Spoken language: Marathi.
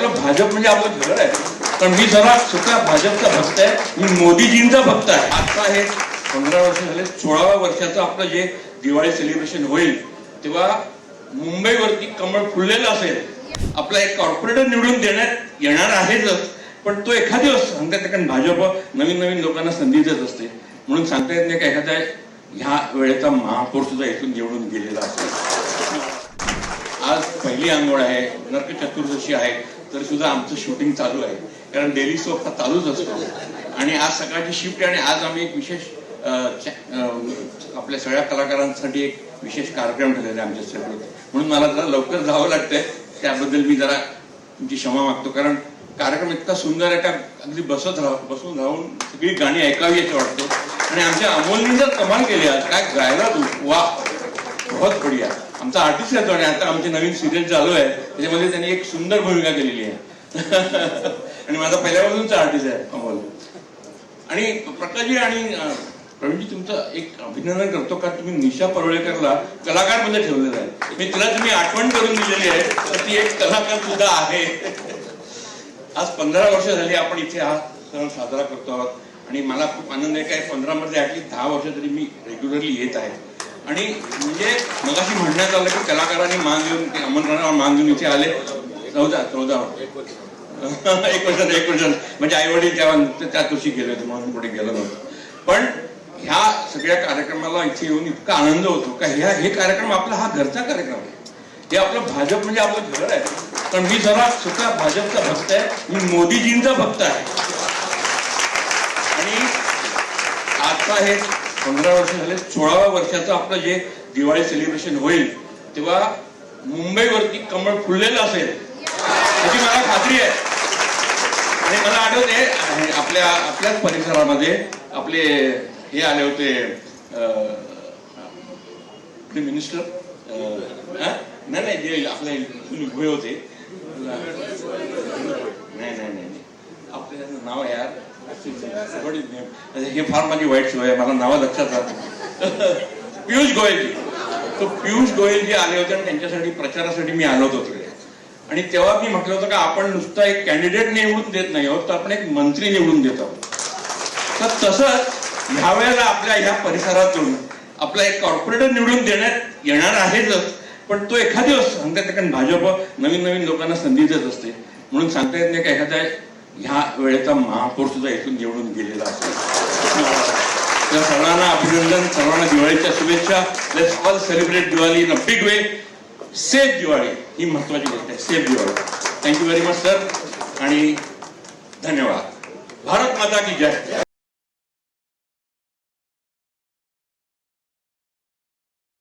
आपलं भाजप म्हणजे आपलं घर आहे. पण मी जरा सुद्धा भाजपचा भक्त आहे. मी मोदीजींचा भक्त आहे. आता हे पंधरा वर्ष झाले सोळाव्या वर्षाचं आपलं जे दिवाळी सेलिब्रेशन होईल तेव्हा मुंबईवरती कमळ फुललेलं असेल आपला एक कॉर्पोरेटर निवडून देण्यात येणार आहेच. पण तो एखादी दिवस सांगतात कारण भाजप नवीन नवीन लोकांना संधी देत असते. म्हणून सांगता येत नाही का एखाद्या ह्या वेळेचा महापौर सुद्धा इथून निवडून गेलेला असेल. आज पहिली आंघोळ आहे नरक चतुर्दशी आहे तर सुद्धा आमचं शूटिंग चालू आहे. कारण डेली सोप हा चालूच असतो. आणि आज सकाळची शिफ्ट आहे आणि आज आम्ही एक विशेष आपल्या सगळ्या कलाकारांसाठी एक विशेष कार्यक्रम ठेवलेला आहे आमच्या सेपरेट म्हणून मला जरा लवकर जावं लागतंय. त्याबद्दल मी जरा तुमची क्षमा मागतो. कारण कार्यक्रम इतका सुंदर आहे का अगदी बसत राह बसून राहून सगळी गाणी ऐकावी याची वाटतं. आणि आमच्या अमोलनी जर कमाल केली आज काय गायला तू? वा बहुत बढिया। आमचा आर्टिस्ट येतो आणि आता आमची नवीन सिरियल चालू आहे. त्याच्यामध्ये त्यांनी एक सुंदर भूमिका केलेली आहे. आणि माझा पहिल्यापासूनचा आर्टिस्ट आहे अमोल आणि प्रकाशजी आणि प्रवीणजी तुमचं एक अभिनंदन करतो का? तुम्ही निशा परोळेकरला कलाकारमध्ये ठेवलेलं आहे. मी तिला तुम्ही आठवण करून दिलेली आहे. तर ती एक कलाकार सुद्धा आहे. आज पंधरा वर्ष झाली आपण इथे हा सण साजरा करतो आहोत. आणि मला खूप आनंद आहे काय पंधरा मध्ये दहा वर्ष तरी मी रेग्युलरली येत आहे. आणि म्हणजे मगाशी म्हणण्यात आलं की कलाकारांनी मान देऊन आमंत्रणाला मान देऊन इथे आले. चौदा चौदा. एक वर्ष एक वर्ष म्हणजे आई वडील तेव्हा त्या दिवशी गेले होते म्हणून कुठे गेलं नव्हतं. पण ह्या सगळ्या कार्यक्रमाला इथे येऊन इतका आनंद होतो का ह्या हे कार्यक्रम आपला हा घरचा कार्यक्रम आहे. हे आपलं भाजप म्हणजे आपलं घर आहे. पण मी जरा सुद्धा भाजपचा भक्त आहे. मी मोदीजींचा भक्त आहे. आणि आता हे पंधरा वर्ष झाले सोळाव्या वर्षाचं आपलं जे दिवाळी सेलिब्रेशन होईल तेव्हा मुंबईवरती कमळ फुललेलं असेल याची मला खात्री आहे. आणि मला आठवते आपल्या आपल्याच परिसरामध्ये आपले हे आले होते आपले मिनिस्टर नाही नाही जे आपले उभे होते नाही नाही नाही नाही. आपलं त्याचं नाव आहे यार What is name? म्हणजे हे फार माझी वाईट सवय आहे. मला नावं लक्षात राहत पियुष गोयलजी तो पियुष गोयलजी आले होते आणि त्यांच्यासाठी प्रचारासाठी मी आलो होतो तिकडे. आणि तेव्हा मी म्हटलं होतं का आपण नुसता एक कॅन्डिडेट निवडून देत नाही आहोत तर आपण एक मंत्री निवडून देत आहोत. तर तसंच ह्या वेळेला आपल्या ह्या परिसरातून आपला एक कॉर्पोरेटर निवडून देण्यात येणार आहेच पण तो एखादी दिवस सांगता कारण भाजप नवीन नवीन लोकांना संधी देत असते. म्हणून सांगता येत नाही का एखाद्या ह्या वेळेचा महापौर सुद्धा इथून निवडून गेलेला असेल. तर सर्वांना अभिनंदन सर्वांना दिवाळीच्या शुभेच्छा. Let's all celebrate Diwali in a big way safe Diwali ही महत्वाची गोष्ट आहे. Safe Diwali thank you very much sir आणि धन्यवाद. भारत माता की जय.